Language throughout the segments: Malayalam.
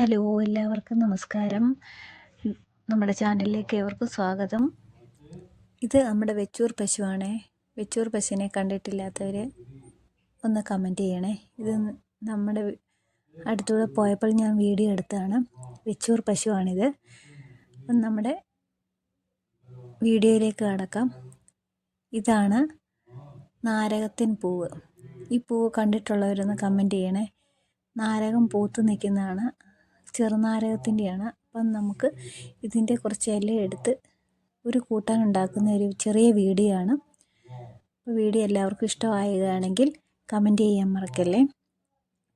ഹലോ എല്ലാവർക്കും നമസ്കാരം. നമ്മുടെ ചാനലിലേക്ക് ഏവർക്കും സ്വാഗതം. ഇത് നമ്മുടെ വെച്ചൂർ പശുവാണേ. വെച്ചൂർ പശുവിനെ കണ്ടിട്ടില്ലാത്തവർ ഒന്ന് കമന്റ് ചെയ്യണേ. ഇത് നമ്മുടെ അടുത്തൂടെ പോയപ്പോൾ ഞാൻ വീഡിയോ എടുത്തതാണ് വെച്ചൂർ പശുവാണിത്. അപ്പം നമ്മുടെ വീഡിയോയിലേക്ക് കടക്കാം. ഇതാണ് നാരകത്തിൻ പൂവ്. ഈ പൂവ് കണ്ടിട്ടുള്ളവരൊന്ന് കമന്റ് ചെയ്യണേ. നാരകം പൂത്ത് നിൽക്കുന്നതാണ് ചെറുനാരകത്തിന്റെയാണ്. അപ്പം നമുക്ക് ഇതിന്റെ കുറച്ച് ഇല എടുത്ത് ഒരു കൂട്ടാൻ ഉണ്ടാക്കുന്ന ഒരു ചെറിയ വീഡിയോ ആണ് അപ്പോൾ വീഡിയോ എല്ലാവർക്കും ഇഷ്ടമായതാണെങ്കിൽ കമന്റ് ചെയ്യാൻ മറക്കല്ലേ?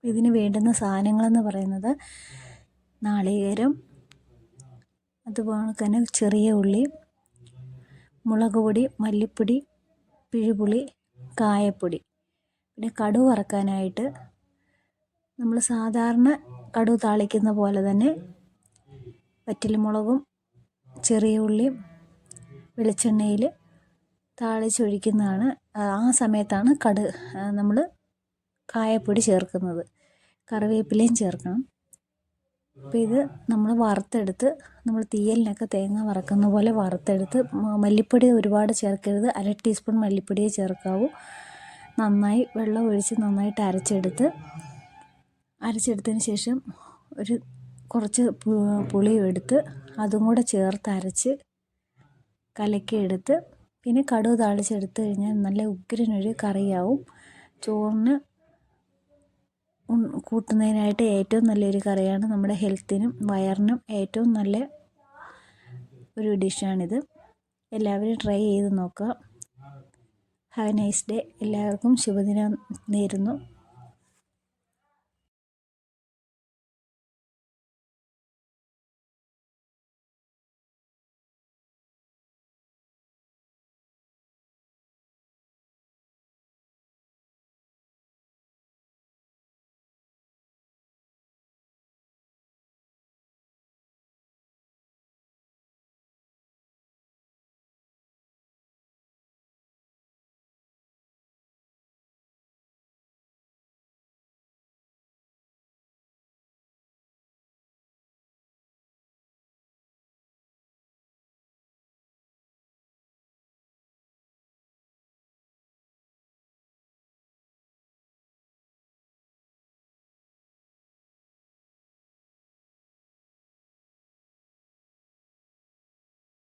ഇതിന് വേണ്ടുന്ന സാധനങ്ങളെന്ന് പറയുന്നത് നാളികേരം അതുപോലെ തന്നെ ചെറിയ ഉള്ളി മുളക് പൊടി മല്ലിപ്പൊടി പിഴുപുളി കായപ്പൊടി. പിന്നെ കടുവറക്കാനായിട്ട് നമ്മൾ സാധാരണ കടുക് താളിക്കുന്ന പോലെ തന്നെ വറ്റൽമുളകും ചെറിയ ഉള്ളിയും വെളിച്ചെണ്ണയിൽ താളിച്ചൊഴിക്കുന്നതാണ്. ആ സമയത്താണ് കട് നമ്മൾ കായപ്പൊടി ചേർക്കുന്നത്. കറിവേപ്പിലയും ചേർക്കണം. അപ്പോൾ ഇത് നമ്മൾ വറുത്തെടുത്ത് നമ്മൾ തീയലിനൊക്കെ തേങ്ങ വറക്കുന്ന പോലെ വറുത്തെടുത്ത് മല്ലിപ്പൊടി ഒരുപാട് ചേർക്കരുത്. അര ടീസ്പൂൺ മല്ലിപ്പൊടിയെ ചേർക്കാവൂ. നന്നായി വെള്ളം ഒഴിച്ച് നന്നായിട്ട് അരച്ചെടുത്ത് അരച്ചെടുത്തതിന് ശേഷം ഒരു കുറച്ച് പുളിയും എടുത്ത് അതും കൂടെ ചേർത്ത് അരച്ച് കലക്കിയെടുത്ത് പിന്നെ കടുക് താളിച്ചെടുത്ത് കഴിഞ്ഞാൽ നല്ല ഉഗ്രനൊരു കറിയാവും. ചോറിന് കൂട്ടുന്നതിനായിട്ട് ഏറ്റവും നല്ലൊരു കറിയാണ് നമ്മുടെ ഹെൽത്തിനും വയറിനും ഏറ്റവും നല്ല ഒരു ഡിഷാണിത്. എല്ലാവരും ട്രൈ ചെയ്ത് നോക്കുക. Have nice day. എല്ലാവർക്കും ശുഭദിനം നേരുന്നു.